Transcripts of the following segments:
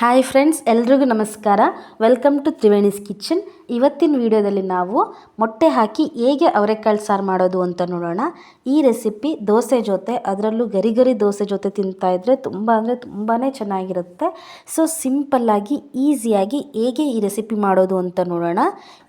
Hi friends, ಎಲ್ರಿಗೂ ನಮಸ್ಕಾರ. Welcome to Triveni's kitchen. ಇವತ್ತಿನ ವಿಡಿಯೋದಲ್ಲಿ ನಾವು ಮೊಟ್ಟೆ ಹಾಕಿ ಹೇಗೆ ಅವರೆಕಾಳು ಸಾರು ಮಾಡೋದು ಅಂತ ನೋಡೋಣ. ಈ ರೆಸಿಪಿ ದೋಸೆ ಜೊತೆ, ಅದರಲ್ಲೂ ಗರಿ ಗರಿ ದೋಸೆ ಜೊತೆ ತಿಂತಾ ಇದ್ದರೆ ತುಂಬ ಅಂದರೆ ತುಂಬಾ ಚೆನ್ನಾಗಿರುತ್ತೆ. ಸೊ ಸಿಂಪಲ್ಲಾಗಿ ಈಸಿಯಾಗಿ ಹೇಗೆ ಈ ರೆಸಿಪಿ ಮಾಡೋದು ಅಂತ ನೋಡೋಣ.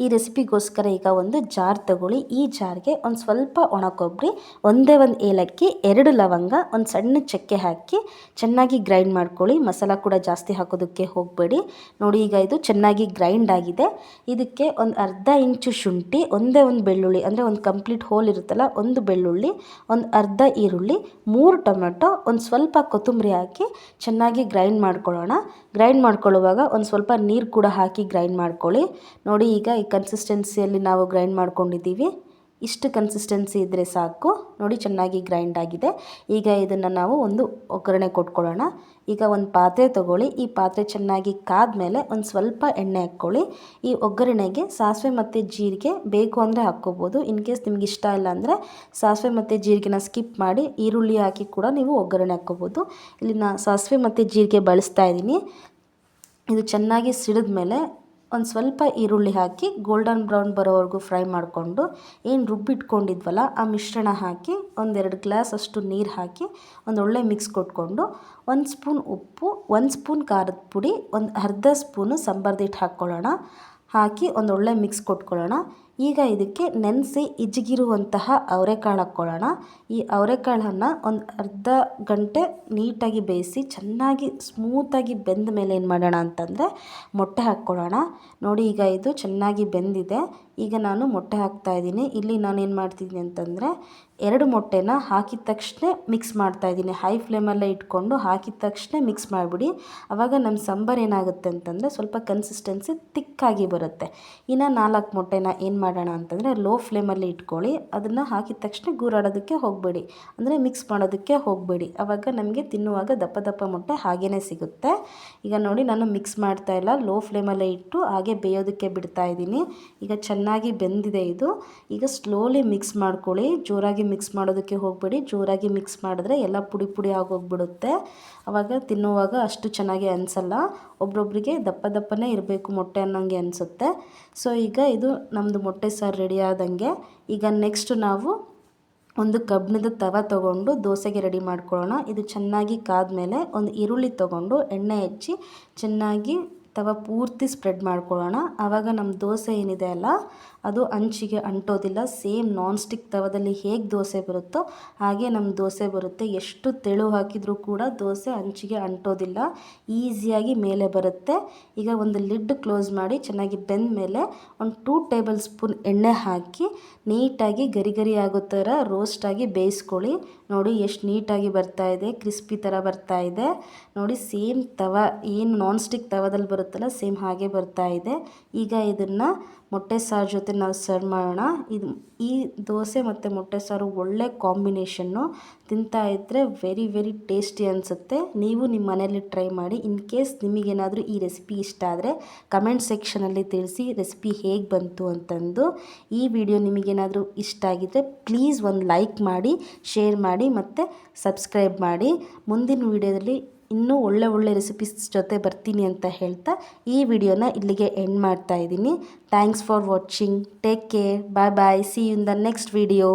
ಈ ರೆಸಿಪಿಗೋಸ್ಕರ ಈಗ ಒಂದು ಜಾರ್ ತಗೊಳ್ಳಿ. ಈ ಜಾರ್ಗೆ ಒಂದು ಸ್ವಲ್ಪ ಒಣ ಕೊಬ್ಬರಿ, ಒಂದೇ ಒಂದು ಏಲಕ್ಕಿ, ಎರಡು ಲವಂಗ, ಒಂದು ಸಣ್ಣ ಚಕ್ಕೆ ಹಾಕಿ ಚೆನ್ನಾಗಿ ಗ್ರೈಂಡ್ ಮಾಡ್ಕೊಳ್ಳಿ. ಮಸಾಲ ಕೂಡ ಜಾಸ್ತಿ ಹಾಕೋದಕ್ಕೆ ಹೋಗಬೇಡಿ. ನೋಡಿ ಈಗ ಇದು ಚೆನ್ನಾಗಿ ಗ್ರೈಂಡ್ ಆಗಿದೆ. ಇದಕ್ಕೆ ಒಂದು ಅರ್ಧ ಇಂಚು ಶುಂಠಿ, ಒಂದೇ ಒಂದು ಬೆಳ್ಳುಳ್ಳಿ, ಅಂದರೆ ಒಂದು ಕಂಪ್ಲೀಟ್ ಹೋಲ್ ಇರುತ್ತಲ್ಲ, ಒಂದು ಬೆಳ್ಳುಳ್ಳಿ, ಒಂದು ಅರ್ಧ ಈರುಳ್ಳಿ, ಮೂರು ಟೊಮೆಟೊ, ಒಂದು ಸ್ವಲ್ಪ ಕೊತ್ತಂಬರಿ ಹಾಕಿ ಚೆನ್ನಾಗಿ ಗ್ರೈಂಡ್ ಮಾಡ್ಕೊಳ್ಳೋಣ. ಗ್ರೈಂಡ್ ಮಾಡ್ಕೊಳ್ಳುವಾಗ ಒಂದು ಸ್ವಲ್ಪ ನೀರು ಕೂಡ ಹಾಕಿ ಗ್ರೈಂಡ್ ಮಾಡ್ಕೊಳ್ಳಿ. ನೋಡಿ ಈಗ ಈ ಕನ್ಸಿಸ್ಟೆನ್ಸಿಯಲ್ಲಿ ನಾವು ಗ್ರೈಂಡ್ ಮಾಡ್ಕೊಂಡಿದ್ದೀವಿ. ಇಷ್ಟು ಕನ್ಸಿಸ್ಟೆನ್ಸಿ ಇದ್ದರೆ ಸಾಕು. ನೋಡಿ ಚೆನ್ನಾಗಿ ಗ್ರೈಂಡ್ ಆಗಿದೆ. ಈಗ ಇದನ್ನು ನಾವು ಒಂದು ಒಗ್ಗರಣೆ ಕೊಟ್ಕೊಳ್ಳೋಣ. ಈಗ ಒಂದು ಪಾತ್ರೆ ತೊಗೊಳ್ಳಿ. ಈ ಪಾತ್ರೆ ಚೆನ್ನಾಗಿ ಕಾದ್ಮೇಲೆ ಒಂದು ಸ್ವಲ್ಪ ಎಣ್ಣೆ ಹಾಕ್ಕೊಳ್ಳಿ. ಈ ಒಗ್ಗರಣೆಗೆ ಸಾಸಿವೆ ಮತ್ತು ಜೀರಿಗೆ ಬೇಕು ಅಂದರೆ ಹಾಕ್ಕೋಬೋದು. ಇನ್ ಕೇಸ್ ನಿಮ್ಗೆ ಇಷ್ಟ ಇಲ್ಲ ಅಂದರೆ ಸಾಸಿವೆ ಮತ್ತು ಜೀರಿಗೆನ ಸ್ಕಿಪ್ ಮಾಡಿ ಈರುಳ್ಳಿ ಹಾಕಿ ಕೂಡ ನೀವು ಒಗ್ಗರಣೆ ಹಾಕ್ಕೋಬೋದು. ಇಲ್ಲಿ ನಾ ಸಾಸಿವೆ ಮತ್ತು ಜೀರಿಗೆ ಬಳಸ್ತಾ ಇದ್ದೀನಿ. ಇದು ಚೆನ್ನಾಗಿ ಸಿಡಿದ ಮೇಲೆ ಒಂದು ಸ್ವಲ್ಪ ಈರುಳ್ಳಿ ಹಾಕಿ ಗೋಲ್ಡನ್ ಬ್ರೌನ್ ಬರೋವರೆಗೂ ಫ್ರೈ ಮಾಡಿಕೊಂಡು ಏನು ರುಬ್ಬಿಟ್ಕೊಂಡಿದ್ವಲ್ಲ ಆ ಮಿಶ್ರಣ ಹಾಕಿ ಒಂದೆರಡು ಗ್ಲಾಸ್ ಅಷ್ಟು ನೀರು ಹಾಕಿ ಒಂದು ಒಳ್ಳೆ ಮಿಕ್ಸ್ ಕೊಟ್ಕೊಂಡು ಒಂದು ಸ್ಪೂನ್ ಉಪ್ಪು, ಒಂದು ಸ್ಪೂನ್ ಖಾರದ ಪುಡಿ, ಒಂದು ಅರ್ಧ ಸ್ಪೂನು ಸಂಬರ್ದಿಟ್ಟು ಹಾಕ್ಕೊಳ್ಳೋಣ. ಹಾಕಿ ಒಂದು ಒಳ್ಳೆ ಮಿಕ್ಸ್ ಕೊಟ್ಕೊಳ್ಳೋಣ. ಈಗ ಇದಕ್ಕೆ ನೆನೆಸಿ ಇಜ್ಜಿಗಿರುವಂತಹ ಅವರೆಕಾಳು ಹಾಕ್ಕೊಳ್ಳೋಣ. ಈ ಅವರೆಕಾಳನ್ನು ಒಂದು ಅರ್ಧ ಗಂಟೆ ನೀಟಾಗಿ ಬೇಯಿಸಿ ಚೆನ್ನಾಗಿ ಸ್ಮೂತಾಗಿ ಬೆಂದ ಮೇಲೆ ಏನು ಮಾಡೋಣ ಅಂತಂದರೆ ಮೊಟ್ಟೆ ಹಾಕ್ಕೊಳ್ಳೋಣ. ನೋಡಿ ಈಗ ಇದು ಚೆನ್ನಾಗಿ ಬೆಂದಿದೆ. ಈಗ ನಾನು ಮೊಟ್ಟೆ ಹಾಕ್ತಾಯಿದ್ದೀನಿ ಇಲ್ಲಿ ನಾನು ಏನು ಮಾಡ್ತಿದ್ದೀನಿ ಅಂತಂದರೆ ಎರಡು ಮೊಟ್ಟೆನ ಹಾಕಿದ ತಕ್ಷಣ ಮಿಕ್ಸ್ ಮಾಡ್ತಾಯಿದ್ದೀನಿ ಹೈ ಫ್ಲೇಮಲ್ಲೇ ಇಟ್ಕೊಂಡು ಹಾಕಿದ ತಕ್ಷಣ ಮಿಕ್ಸ್ ಮಾಡಿಬಿಡಿ. ಆವಾಗ ನಮ್ಮ ಸಾಂಬಾರು ಏನಾಗುತ್ತೆ ಅಂತಂದರೆ ಸ್ವಲ್ಪ ಕನ್ಸಿಸ್ಟೆನ್ಸಿ ತಿಕ್ಕಾಗಿ ಬರುತ್ತೆ. ಇನ್ನು ನಾಲ್ಕು ಮೊಟ್ಟೆನ ಏನು ಮಾಡೋಣ ಅಂತಂದರೆ ಲೋ ಫ್ಲೇಮಲ್ಲಿ ಇಟ್ಕೊಳ್ಳಿ. ಅದನ್ನು ಹಾಕಿದ ತಕ್ಷಣ ಗೂರಾಡೋದಕ್ಕೆ ಹೋಗಬೇಡಿ. ಅಂದರೆ ಮಿಕ್ಸ್ ಮಾಡೋದಕ್ಕೆ ಹೋಗಬೇಡಿ. ಆವಾಗ ನಮಗೆ ತಿನ್ನುವಾಗ ದಪ್ಪ ದಪ್ಪ ಮೊಟ್ಟೆ ಹಾಗೇ ಸಿಗುತ್ತೆ. ಈಗ ನೋಡಿ ನಾನು ಮಿಕ್ಸ್ ಮಾಡ್ತಾ ಇಲ್ಲ. ಲೋ ಫ್ಲೇಮಲ್ಲೇ ಇಟ್ಟು ಹಾಗೆ ಬೇಯೋದಕ್ಕೆ ಬಿಡ್ತಾ ಇದ್ದೀನಿ. ಈಗ ಚೆನ್ನಾಗಿ ಬೆಂದಿದೆ ಇದು. ಈಗ ಸ್ಲೋಲಿ ಮಿಕ್ಸ್ ಮಾಡ್ಕೊಳ್ಳಿ. ಜೋರಾಗಿ ಮಿಕ್ಸ್ ಮಾಡೋದಕ್ಕೆ ಹೋಗಬೇಡಿ. ಜೋರಾಗಿ ಮಿಕ್ಸ್ ಮಾಡಿದ್ರೆ ಎಲ್ಲ ಪುಡಿ ಪುಡಿ ಆಗೋಗ್ಬಿಡುತ್ತೆ ಆವಾಗ ತಿನ್ನುವಾಗ ಅಷ್ಟು ಚೆನ್ನಾಗಿ ಅನಿಸಲ್ಲ. ಒಬ್ರೊಬ್ರಿಗೆ ದಪ್ಪ ದಪ್ಪನೇ ಇರಬೇಕು ಮೊಟ್ಟೆ ಅನ್ನೋಂಗೆ ಅನಿಸುತ್ತೆ. ಸೊ ಈಗ ಇದು ನಮ್ಮದು ಮೊಟ್ಟೆ ಸಾರು ರೆಡಿ ಆದಂಗೆ ಈಗ ನೆಕ್ಸ್ಟ್ ನಾವು ಒಂದು ಕಬ್ಬಿಣದ ತವ ತೊಗೊಂಡು ದೋಸೆಗೆ ರೆಡಿ ಮಾಡ್ಕೊಳ್ಳೋಣ. ಇದು ಚೆನ್ನಾಗಿ ಕಾದ ಮೇಲೆ ಒಂದು ಈರುಳ್ಳಿ ತೊಗೊಂಡು ಎಣ್ಣೆ ಹಚ್ಚಿ ಚೆನ್ನಾಗಿ ತವ ಪೂರ್ತಿ ಸ್ಪ್ರೆಡ್ ಮಾಡ್ಕೊಳ್ಳೋಣ. ಆವಾಗ ನಮ್ಮ ದೋಸೆ ಏನಿದೆ ಅಲ್ಲ, ಅದು ಅಂಚಿಗೆ ಅಂಟೋದಿಲ್ಲ. ಸೇಮ್ ನಾನ್ ಸ್ಟಿಕ್ ತವದಲ್ಲಿ ಹೇಗೆ ದೋಸೆ ಬರುತ್ತೋ ಹಾಗೆ ನಮ್ಮ ದೋಸೆ ಬರುತ್ತೆ. ಎಷ್ಟು ತೆಳು ಹಾಕಿದರೂ ಕೂಡ ದೋಸೆ ಅಂಚಿಗೆ ಅಂಟೋದಿಲ್ಲ. ಈಸಿಯಾಗಿ ಮೇಲೆ ಬರುತ್ತೆ. ಈಗ ಒಂದು ಲಿಡ್ ಕ್ಲೋಸ್ ಮಾಡಿ ಚೆನ್ನಾಗಿ ಬೆಂದ ಮೇಲೆ ಒಂದು ಟೂ ಟೇಬಲ್ ಸ್ಪೂನ್ ಎಣ್ಣೆ ಹಾಕಿ ನೀಟಾಗಿ ಗರಿ ಗರಿ ಆಗೋ ಥರ ರೋಸ್ಟಾಗಿ ಬೇಯಿಸ್ಕೊಳ್ಳಿ. ನೋಡಿ ಎಷ್ಟು ನೀಟಾಗಿ ಬರ್ತಾ ಇದೆ, ಕ್ರಿಸ್ಪಿ ಥರ ಬರ್ತಾ ಇದೆ. ನೋಡಿ ಸೇಮ್ ತವ, ಏನು ನಾನ್ ಸ್ಟಿಕ್ ತವದಲ್ಲಿ ಬರುತ್ತಲ್ಲ, ಸೇಮ್ ಹಾಗೆ ಬರ್ತಾ ಇದೆ. ಈಗ ಇದನ್ನು ಮೊಟ್ಟೆ ಸಾರು ಜೊತೆ ನಾವು ಸರ್ವ್ ಮಾಡೋಣ. ಇದು, ಈ ದೋಸೆ ಮತ್ತು ಮೊಟ್ಟೆ ಸಾರು ಒಳ್ಳೆ ಕಾಂಬಿನೇಷನ್ನು ತಿಂತಾ ಇದ್ದರೆ ವೆರಿ ವೆರಿ ಟೇಸ್ಟಿ ಅನಿಸುತ್ತೆ. ನೀವು ನಿಮ್ಮ ಮನೇಲಿ ಟ್ರೈ ಮಾಡಿ. ಇನ್ ಕೇಸ್ ನಿಮಗೇನಾದರೂ ಈ ರೆಸಿಪಿ ಇಷ್ಟ ಆದರೆ ಕಮೆಂಟ್ ಸೆಕ್ಷನಲ್ಲಿ ತಿಳಿಸಿ ರೆಸಿಪಿ ಹೇಗೆ ಬಂತು ಅಂತಂದು. ಈ ವಿಡಿಯೋ ನಿಮಗೇನಾದರೂ ಇಷ್ಟ ಆಗಿದ್ದರೆ ಪ್ಲೀಸ್ ಒಂದು ಲೈಕ್ ಮಾಡಿ ಶೇರ್ ಮಾಡಿ ಮತ್ತು ಸಬ್ಸ್ಕ್ರೈಬ್ ಮಾಡಿ. ಮುಂದಿನ ವಿಡಿಯೋದಲ್ಲಿ ಇನ್ನೂ ಒಳ್ಳೆ ಒಳ್ಳೆ ರೆಸಿಪೀಸ್ ಜೊತೆ ಬರ್ತೀನಿ ಅಂತ ಹೇಳ್ತಾ ಈ ವಿಡಿಯೋನ ಇಲ್ಲಿಗೆ ಎಂಡ್ ಮಾಡ್ತಾ ಇದ್ದೀನಿ. Thanks for watching take care bye bye see in the next video